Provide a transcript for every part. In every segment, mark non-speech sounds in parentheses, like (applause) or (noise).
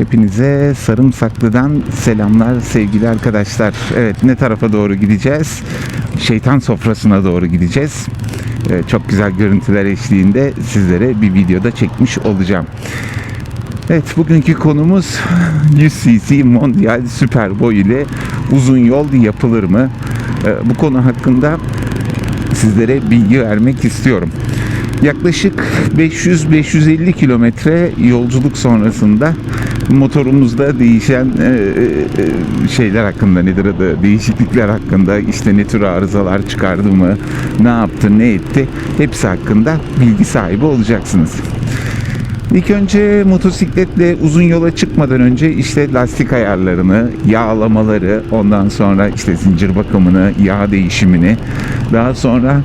Hepinize Sarımsaklı'dan selamlar sevgili arkadaşlar. Evet ne tarafa doğru gideceğiz? Şeytan sofrasına doğru gideceğiz. Ee, çok güzel görüntüler eşliğinde sizlere bir videoda çekmiş olacağım. Evet bugünkü konumuz 100 cc Mondial Superboy ile uzun yol yapılır mı? Ee, bu konu hakkında sizlere bilgi vermek istiyorum. Yaklaşık 500-550 kilometre yolculuk sonrasında motorumuzda değişen e, e, şeyler hakkında nedir adı değişiklikler hakkında işte ne tür arızalar çıkardı mı ne yaptı ne etti hepsi hakkında bilgi sahibi olacaksınız. İlk önce motosikletle uzun yola çıkmadan önce işte lastik ayarlarını, yağlamaları, ondan sonra işte zincir bakımını, yağ değişimini, daha sonra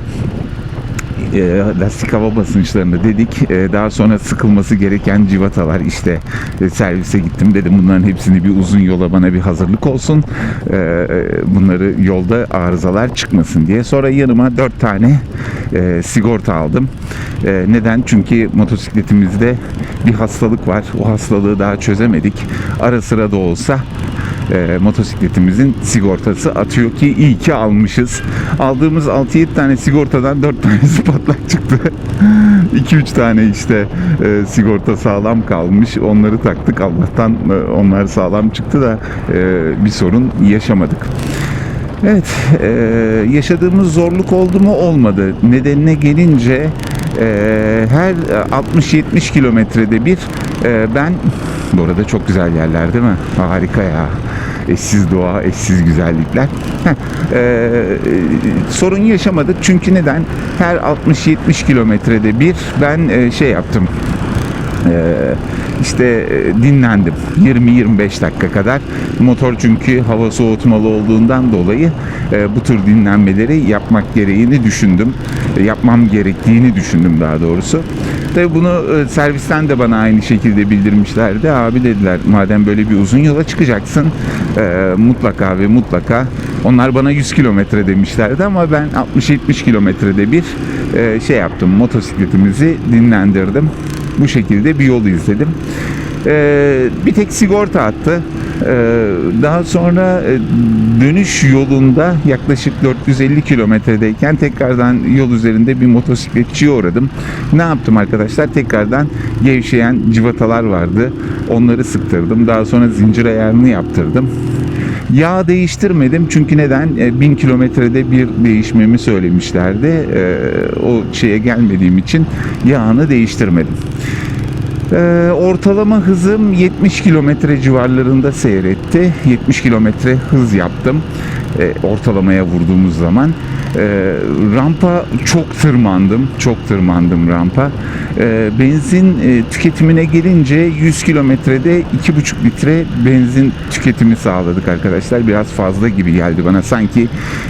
e, lastik hava basınçlarını dedik. E, daha sonra sıkılması gereken civatalar işte e, servise gittim dedim bunların hepsini bir uzun yola bana bir hazırlık olsun. Bunları yolda arızalar çıkmasın diye. Sonra yanıma dört tane sigorta aldım. Neden? Çünkü motosikletimizde bir hastalık var. O hastalığı daha çözemedik. Ara sıra da olsa e, motosikletimizin sigortası atıyor ki iyi ki almışız. Aldığımız 6-7 tane sigortadan 4 tanesi (laughs) patlak (laughs) çıktı. 2-3 tane işte e, sigorta sağlam kalmış. Onları taktık. Allah'tan e, onlar sağlam çıktı da e, bir sorun yaşamadık. Evet, e, yaşadığımız zorluk oldu mu olmadı. Nedenine gelince e, her 60-70 kilometrede bir e, ben bu arada çok güzel yerler değil mi? Harika ya. Eşsiz doğa, eşsiz güzellikler. E, sorun yaşamadık çünkü neden? Her 60-70 kilometrede bir ben e, şey yaptım. Ee, işte e, dinlendim 20-25 dakika kadar motor çünkü hava soğutmalı olduğundan dolayı e, bu tür dinlenmeleri yapmak gereğini düşündüm E, yapmam gerektiğini düşündüm daha doğrusu Tabii bunu e, servisten de bana aynı şekilde bildirmişlerdi. Abi dediler madem böyle bir uzun yola çıkacaksın e, mutlaka ve mutlaka. Onlar bana 100 kilometre demişlerdi ama ben 60-70 kilometrede bir e, şey yaptım motosikletimizi dinlendirdim. Bu şekilde bir yol izledim. Ee, bir tek sigorta attı. Ee, daha sonra e, dönüş yolunda yaklaşık 450 kilometredeyken tekrardan yol üzerinde bir motosikletçiye uğradım. Ne yaptım arkadaşlar? Tekrardan gevşeyen civatalar vardı. Onları sıktırdım. Daha sonra zincir ayarını yaptırdım. Yağ değiştirmedim çünkü neden? E, 1000 kilometrede bir değişmemi söylemişlerdi. E, o şeye gelmediğim için yağını değiştirmedim. E, ortalama hızım 70 kilometre civarlarında seyretti. 70 kilometre hız yaptım. E, ortalamaya vurduğumuz zaman. E, rampa çok tırmandım. Çok tırmandım rampa. E, benzin e, tüketimine gelince 100 kilometrede 2,5 litre benzin tüketimi sağladık arkadaşlar. Biraz fazla gibi geldi bana. Sanki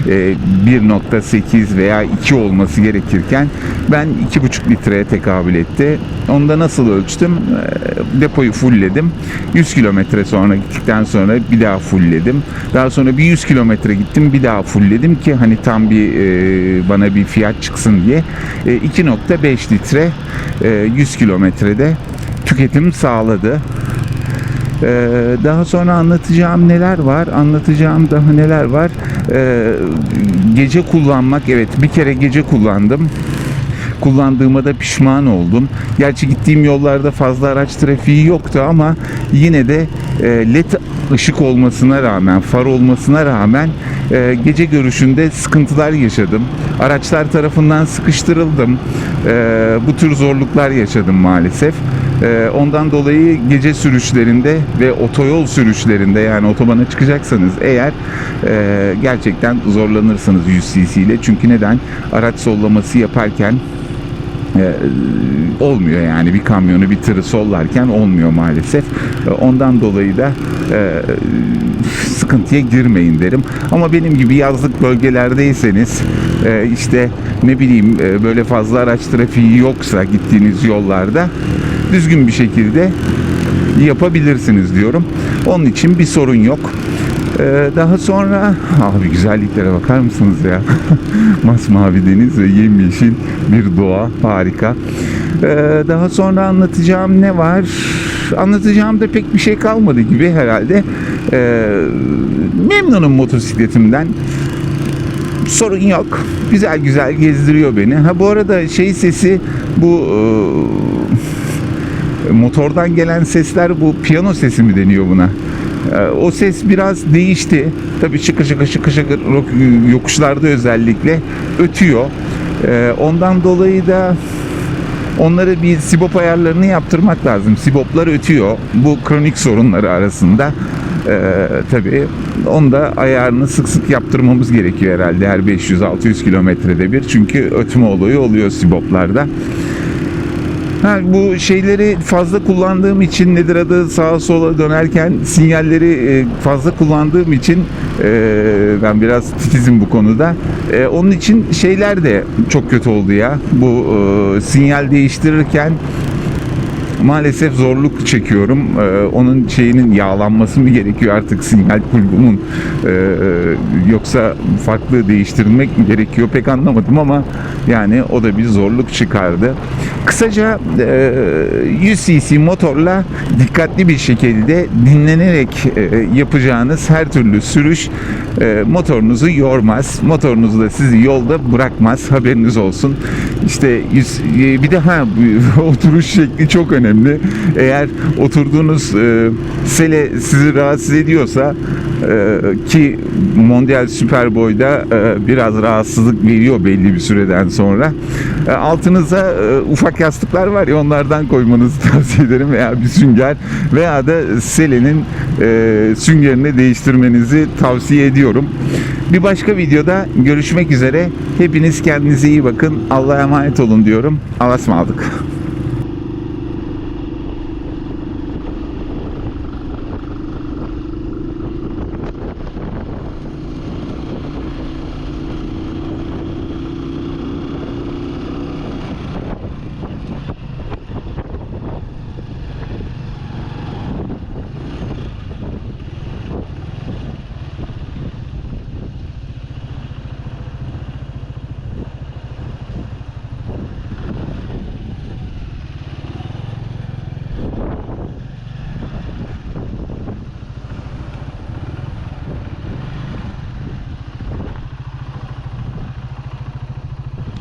e, 1.8 veya 2 olması gerekirken ben 2,5 litreye tekabül etti. Onda nasıl ölçtüm? E, depoyu fullledim. 100 kilometre sonra gittikten sonra bir daha fullledim. Daha sonra bir 100 kilometre gittim bir daha fullledim ki hani tam bir e, bana bir fiyat çıksın diye. E, 2.5 litre e, 100 kilometrede tüketim sağladı. Ee, daha sonra anlatacağım neler var, anlatacağım daha neler var. Ee, gece kullanmak, evet bir kere gece kullandım. Kullandığıma da pişman oldum. Gerçi gittiğim yollarda fazla araç trafiği yoktu ama yine de e, led ışık olmasına rağmen, far olmasına rağmen e, gece görüşünde sıkıntılar yaşadım. Araçlar tarafından sıkıştırıldım. E, bu tür zorluklar yaşadım maalesef. Ee, ondan dolayı gece sürüşlerinde ve otoyol sürüşlerinde yani otobana çıkacaksanız eğer e, gerçekten zorlanırsınız 100 cc ile. Çünkü neden? Araç sollaması yaparken e, olmuyor yani bir kamyonu bir tırı sollarken olmuyor maalesef. E, Ondan dolayı da e, sıkıntıya girmeyin derim. Ama benim gibi yazlık bölgelerdeyseniz e, işte ne bileyim e, böyle fazla araç trafiği yoksa gittiğiniz yollarda düzgün bir şekilde yapabilirsiniz diyorum. Onun için bir sorun yok. Ee, daha sonra abi güzelliklere bakar mısınız ya? (laughs) Masmavi deniz ve yemyeşil bir doğa harika. Ee, daha sonra anlatacağım ne var? Anlatacağım da pek bir şey kalmadı gibi herhalde. Ee, memnunum motosikletimden. Sorun yok. Güzel güzel gezdiriyor beni. Ha bu arada şey sesi bu e, motordan gelen sesler bu piyano sesi mi deniyor buna? Ee, O ses biraz değişti. Tabii şıkır şıkır şıkır şıkır yokuşlarda özellikle ötüyor. Ee, Ondan dolayı da onları bir sibop ayarlarını yaptırmak lazım. Siboplar ötüyor. Bu kronik sorunları arasında. Ee, tabii onu da ayarını sık sık yaptırmamız gerekiyor herhalde her 500-600 kilometrede bir. Çünkü ötme olayı oluyor siboplarda. Ha, bu şeyleri fazla kullandığım için nedir adı sağa sola dönerken sinyalleri e, fazla kullandığım için e, ben biraz titizim bu konuda. E, onun için şeyler de çok kötü oldu ya. Bu sinyal değiştirirken maalesef zorluk çekiyorum. Ee, onun şeyinin yağlanması mı gerekiyor artık sinyal kulbumun Ee, yoksa farklı değiştirilmek mi gerekiyor pek anlamadım ama yani o da bir zorluk çıkardı. Kısaca e, 100 cc motorla dikkatli bir şekilde dinlenerek e, yapacağınız her türlü sürüş e, motorunuzu yormaz. Motorunuzu da sizi yolda bırakmaz. Haberiniz olsun. İşte e, bir de ha (laughs) oturuş şekli çok önemli. Eğer oturduğunuz e, sele sizi rahatsız ediyorsa e, ki Mondial Superboy'da e, biraz rahatsızlık veriyor belli bir süreden sonra. E, altınıza e, ufak yastıklar var ya onlardan koymanızı (laughs) tavsiye ederim veya bir sünger veya da selenin e, süngerini değiştirmenizi tavsiye ediyorum. Bir başka videoda görüşmek üzere. Hepiniz kendinize iyi bakın. Allah'a emanet olun diyorum. Allah'a ısmarladık.